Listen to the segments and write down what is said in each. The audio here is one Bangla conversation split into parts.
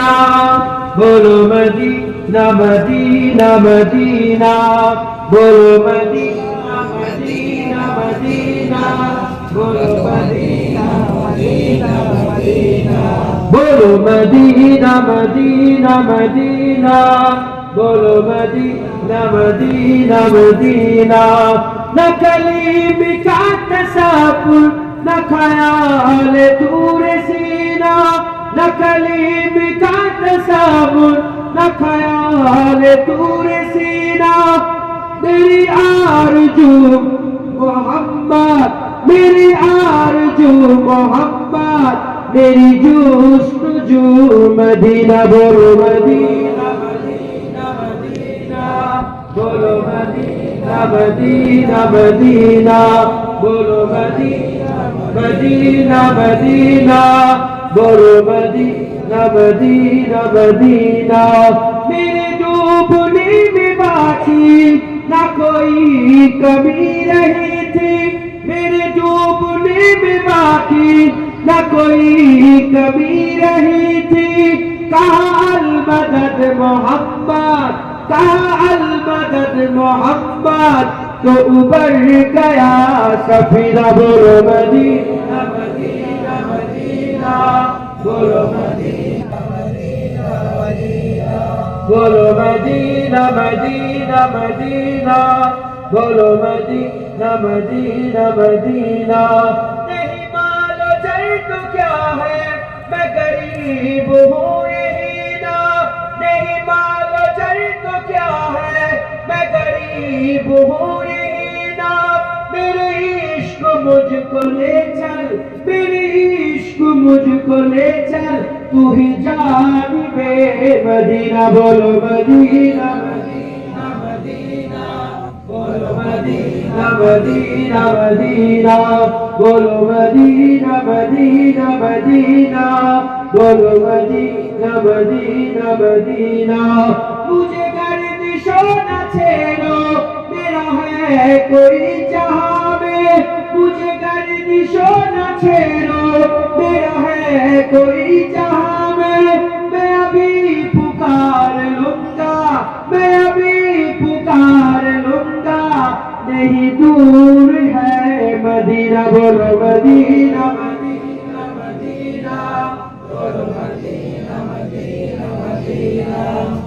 মদিনা বলো মদিনা মদিনা মদিনা বলো মদিনা মদিনা মদিনা বলো মদিনা মদিনা মদিনা বলো মদিনা মদিনা মদিনা বলো মদিনা মদিনা নকলি বিকাত সাপুর নখায়ালে দূরে সিন दूर सीना न कलीम का तसापुर न ख्याल दूर सीना मेरी आरजू मोहम्मद मेरी आरजू मोहम्मद मेरी जुस्तजू मदीना बोलो मदीना मदीना मदीना बोलो मदीना मदीना मदीना बोलो मदीना मदीना मदीना বড় মদিনা মদিনা মদিনা। মেরে জো বুনে মে বাছি না কোই কমি রহি থি মেরে জো বুনে মে বাকি না কোই কমি রহি থি কাল মদদ মোহাম্মদ কাল মদদ মোহাম্মদ तो उबर गया सफीना बोलो मदीना मदीना मदीना। बोलो मदीना मदीना मदीना। बोलो मदीना मदीना मदीना। बोलो मदीना मदीना मदीना। नहीं मालो जल तो क्या है, मैं गरीब हूँ नहीं मालो जल तो क्या है, मैं गरीब हूँ मुझको ले चल मेरे इश्क मुझको ले चल तू ही जान बे मदीना बोलो मदीना मदीना मदीना बोलो मदीना मदीना मदीना बोलो मदीना मदीना मदीना बोलो मदीना मदीना मदीना मुझे गर्दिशो न छेड़ो मेरा है कोई जहां में मुझे गर्दिशो न छेड़ो मेरा है कोई जहां में मैं अभी पुकार लूंगा मैं अभी पुकार लूंगा नहीं दूर है मदीना बोलो मदीना मदीना मदीना बोलो मदीना मदीना मदीना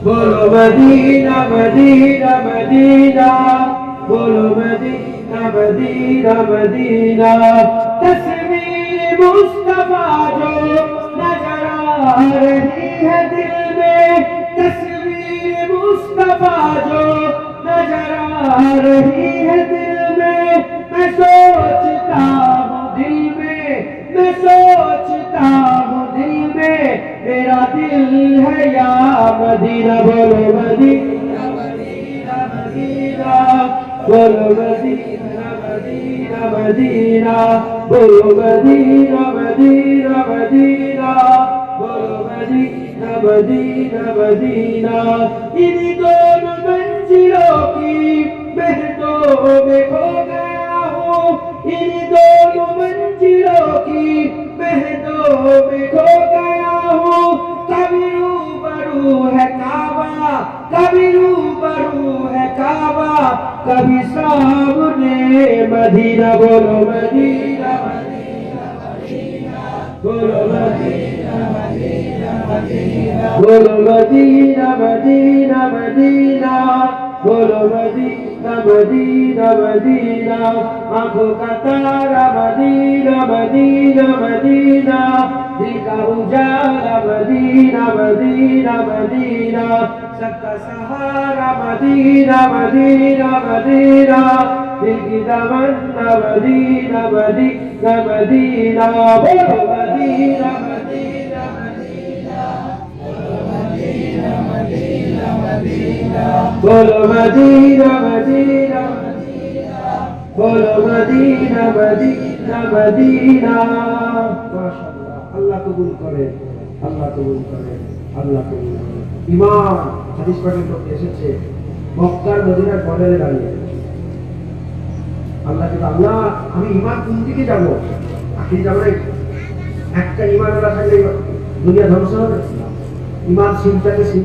बोलो मदीना मदीना मदीना बोलो मदीना मदीना मदीना। तस्वीर मुस्तफ़ा जो नज़र आ रही है दिल में, तस्वीर मुस्तफ़ा जो नज़र आ रही है दिल में। मैं सोचता हूँ दिल में, मैं सोचता हूँ दिल में, मेरा दिल है या मदीना बोलो मदीना मदीना मदीना बोलो मदीना मदीना मदीना बोलो मदीना मदीना मदीना इन दोनों मंजिलों की मेहनतों में खो गया हूँ इन दोनों मंजिलों की मेहनतों में खो गया हूँ कभी रूबरू है काबा कभी रूबरू है काबा कभी सामने मदीना बोलो मदीना मदीना मदीना बोलो मदीना मदीना मदीना बोलो मदीना मदीना मदीना बोलो मदीना मदीना मदीना आंखों का तारा मदीना मदीना मदीना दिल का उजाला मदीना मदीना मदीना सबका सहारा मदीना मदीना मदीना दिल की तमन्ना मदीना मदीना मदीना बोलो मदीना मदीना বলো মদিনা মদিনা। বলো মদিনা মদিনা মদিনা। মাশাআল্লাহ, আল্লাহ কবুল করে, আল্লাহ কবুল করে, আল্লাহ কবুল করে। ইমাম, হাদিস পাঠের পক্ষে এসেছে, মক্কার মদিনার বর্ডারে দাঁড়িয়ে আল্লাহ কিন্তু, আল্লাহ, আমি ইমান কোন দিকে যাব? আপনি যাবেন একটা ইমান না থাকলে দুনিয়া ধ্বংস হবে। ইমান চিন্তাকে